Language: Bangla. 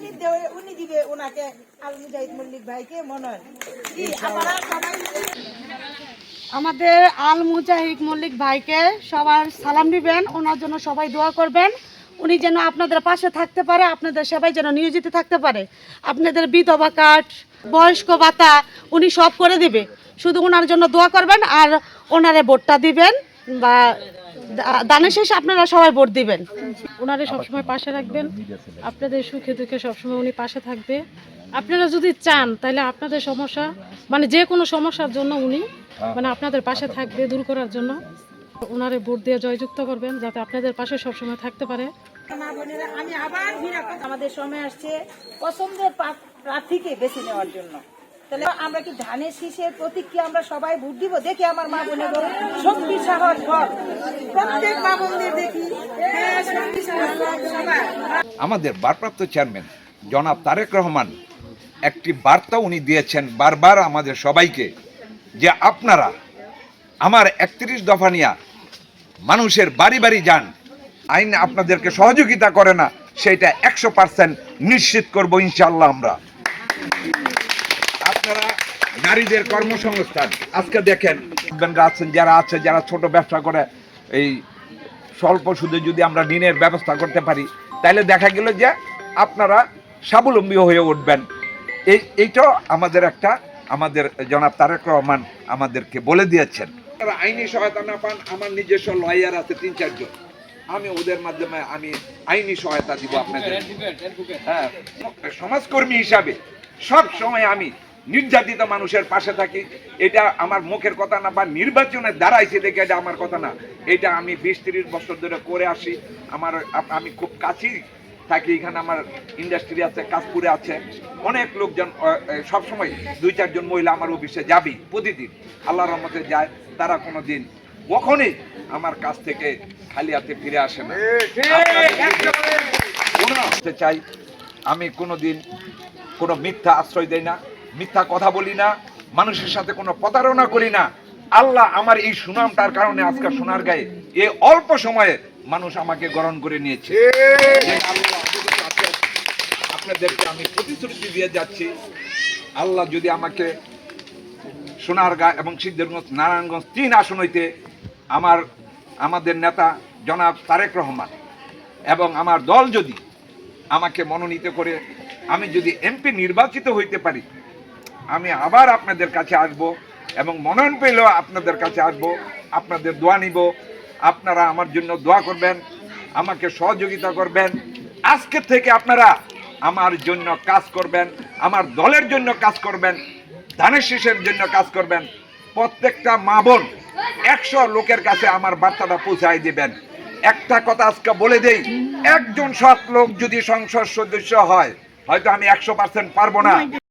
উনি দেবে- ওনাকে মল্লিক ভাইকে আমাদের আল মুজাহিদ মল্লিক ভাইকে সবার সালাম দিবেন, ওনার জন্য সবাই দোয়া করবেন। উনি যেন আপনাদের পাশে থাকতে পারে, আপনাদের সবাই যেন নিয়োজিত থাকতে পারে। আপনাদের বিধবা কার্ড, বয়স্ক ভাতা উনি সব করে দিবে। শুধু ওনার জন্য দোয়া করবেন আর ওনারে ভোটটা দিবেন বা দানের শেষে আপনারা সবাই ভোট দিবেন। ওনারে সবসময় পাশে রাখবেন। আপনাদের সুখে দুঃখে সবসময় উনি পাশে থাকবে। আপনারা যদি চান, তাহলে আপনাদের সমস্যা মানে যে কোনো সমস্যার জন্য উনি মানে আপনাদের পাশে থাকবে দূর করার জন্য। ওনারে ভোট দিয়ে জয়যুক্ত করবেন, যাতে আপনাদের পাশে সবসময় থাকতে পারে। আমি আমাদের সময় আসছে। পছন্দের প্রার্থীকে বেছে নেওয়ার জন্য। তাহলে আমরা কি ধানের শীষের প্রতীক কি আমরা সবাই ভোট দিব? দেখি আমার মা বোনের শক্তি সাহস প্রত্যেক দেখি। আমাদের ভারপ্রাপ্ত চেয়ারম্যান জনাব তারেক রহমান, একটি বার্তা উনি দিয়েছেন বারবার আমাদের সবাইকে, যে আপনারা আমার একত্রিশ দফা নিয়া মানুষের বাড়ি বাড়ি যান। আইন আপনাদেরকে সহযোগিতা করে না, সেটা একশো পার্সেন্ট নিশ্চিত করব ইনশাল্লাহ আমরা। আপনারা নারীদের কর্মসংস্থান। আজকে দেখেন আছেন যারা আছে যারা ছোট ব্যবসা করে এই স্বল্প সুদে যদি আমরা ঋণের ব্যবস্থা করতে পারি তাহলে দেখা গেল যে আপনারা স্বাবলম্বী হয়ে উঠবেন। এই এইটাও আমাদের একটা আমাদের জনাব তারেক রহমান আমাদেরকে বলে দিয়েছেন। তারা আইনি সহায়তা না পান আমার নিজস্ব লয়ার আছে তিন চারজন আমি ওদের মাধ্যমে আমি আইনি সহায়তা দিব আপনাদের। হ্যাঁ সমাজকর্মী হিসাবে সব সময় আমি নির্যাতিত মানুষের পাশে থাকি এটা আমার মুখের কথা না বা নির্বাচনে দাঁড়াইছে দেখে এটা আমার কথা না। এটা আমি বিশ তিরিশ বছর ধরে করে আসি। আমার আমি খুব কাছেই থাকি এখানে আমার ইন্ডাস্ট্রি আছে কাজপুরে আছে। অনেক লোকজন সব সময় দুই চারজন মহিলা আমার অফিসে যাবি প্রতিদিন। আল্লাহ রহমতে যায় তারা কোনো দিন কখনই আমার কাছ থেকে খালি হাতে ফিরে আসে না। চাই আমি কোনো দিন কোনো মিথ্যা আশ্রয় দেই না। মিথ্যা কথা বলি না মানুষের সাথে কোনো প্রতারণা করি না। আল্লাহ আমার এই সুনামটার কারণে আজকে সোনার গায়ে এ অল্প সময়ে মানুষ আমাকে গ্রহণ করে নিয়েছে। আপনাদেরকে আমি প্রতিশ্রুতি দিয়ে যাচ্ছি আল্লাহ যদি আমাকে সোনারগা এবং সিদ্ধেরগঞ্জ নারায়ণগঞ্জ তিন আসন হইতে আমার আমাদের নেতা জনাব তারেক রহমান এবং আমার দল যদি আমাকে মনোনীত করে আমি যদি এমপি নির্বাচিত হইতে পারি আমি আবার আপনাদের কাছে আসব এবং মনোনয়ন পেলেও আপনাদের কাছে আসব, আপনাদের দোয়া নিব। আপনারা আমার জন্য দোয়া করবেন, আমাকে সহযোগিতা করবেন। আজকে থেকে আপনারা আমার জন্য কাজ করবেন, আমার দলের জন্য কাজ করবেন, ধানের শীষের জন্য কাজ করবেন। প্রত্যেকটা মা বোন একশো লোকের কাছে আমার বার্তাটা পৌঁছায় দিবেন। একটা কথা আজকে বলে দেই, একজন সৎ লোক যদি সংসদ সদস্য হয়, হয়তো আমি একশো পার্সেন্ট পারব না।